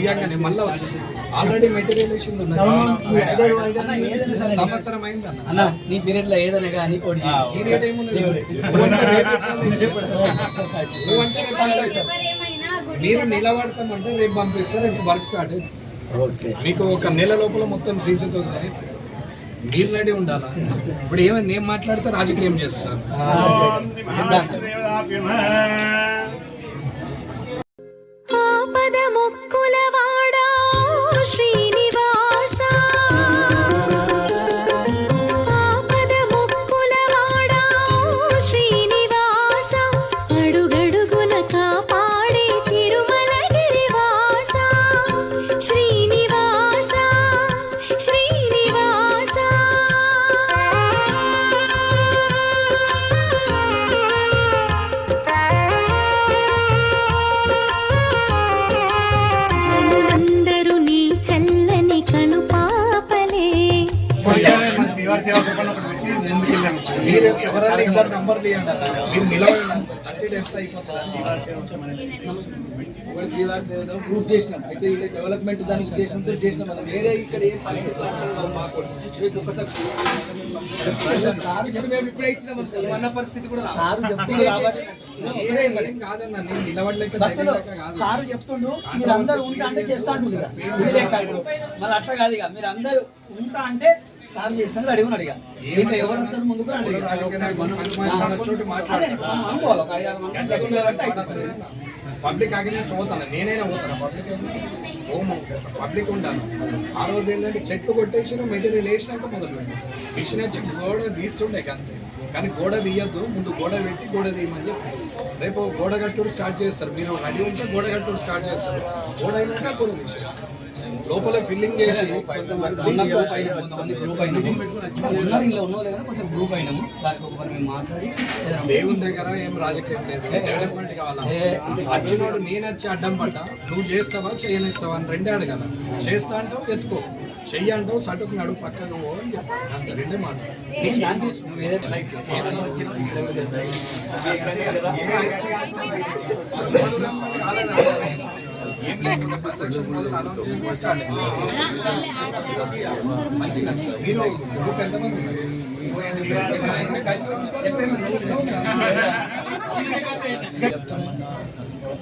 తీయంగానే మళ్ళీ వస్తుంది. ఆల్రెడీ ఏదైనా సరే. సంవత్సరం అయింది అన్న అన్న నీ పీరియడ్లో ఏదైనా కానీ కోడి పీరియడ్ ఏమున్నది మీరు నిలబడతామంటే రేపు పంపిస్తారు రేపు వర్క్ స్టార్ట్ మీకు ఒక నెల లోపల మొత్తం సీసీతో సరే మీరు రెడీ ఉండాలా? ఇప్పుడు ఏమైంది? నేను మాట్లాడితే రాజకీయం చేస్తున్నాను ఆపద మీరు ఎవరైనా ఇద్దరు నంబర్లు ఇవ్వండి అన్న. మీరు నిలబడి థర్టీ డేస్ అయిపోతుంది ప్రూవ్ చేసినాం అయితే డెవలప్మెంట్ దాని ఉద్దేశంతో చేసినాం మనం వేరే ఇక్కడ ఏం మాకు సార్ చెప్పి మేము ఇప్పుడే ఇచ్చినాం మన పరిస్థితి కూడా సార్ చెప్తుండు భక్తులు కాదు. సారు చెప్తుండు మీరు అందరు ఉంటా అంటే చేస్తా అంటుంది లెక్క ఇప్పుడు మళ్ళీ అట్లా కాదు ఇక మీరు అందరు ఉంటా అంటే సార్ చేసినాక అడిగి ఉన్నాడు ఇక దీంట్లో ఎవరు వస్తారు ముందుకు అనుకోవాలి ఒక మంది దగ్గర కాబట్టి అయిపోతుంది. పబ్లిక్ అగేనెస్ట్ పోతాను. నేనైనా పోతాను? పబ్లిక్ హోము పబ్లిక్ ఉంటాను ఆ రోజు ఏంటంటే చెట్లు కొట్టేసిన మెటీరియల్ వేసినాక మొదలు పెట్టి మిషన్ వచ్చి గోడ తీస్తుండే అంతే కానీ గోడ తీయద్దు. ముందు గోడ పెట్టి గోడ తీయమని చెప్పి. రేపు గోడ కట్టుడు స్టార్ట్ చేస్తారు. మీరు రెడీ ఉంటే గోడ కట్టుడు స్టార్ట్ చేస్తారు. గోడ అయినాక గోడ తీసేస్తారు. లోపల ఫిల్లింగ్ చేసి దేవుని దగ్గర ఏం రాజకీయం లేదు. డెవలప్మెంట్ కావాలా? వచ్చినోడు నేను వచ్చి అడ్డం పడ్డా నువ్వు చేస్తావా చేయనిస్తావా అని రెండే అడగల చేస్తా అంటావు ఎత్తుకో చెయ్యి అంటావు సటుకు నడు పక్కకు పో అని చెప్పు. అంత రెండే మాట. మంచిగా మీరు గ్రూప్ ఎంతమంది ఉన్నారు?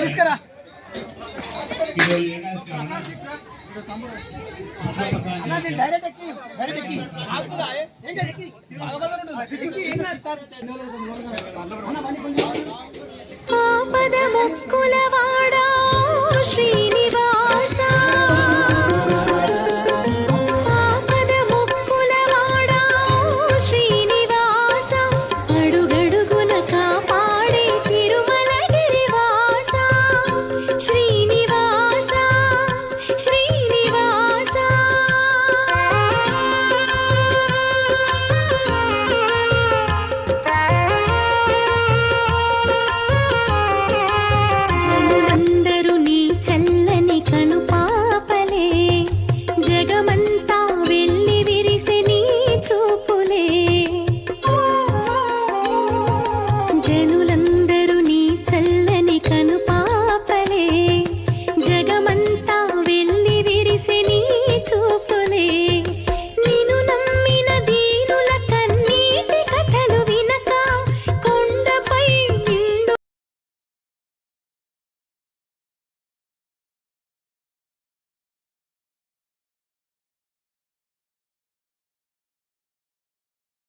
తీసుకురా అన్న, డైరెక్ట్ ఎక్కి డైరెక్ట్ ఎక్కి ఆగుతుందా? ఏం కాదు, ఎక్కి. బాగా ఉంటుంది. ఎక్కి, ఏం కాదు, సార్.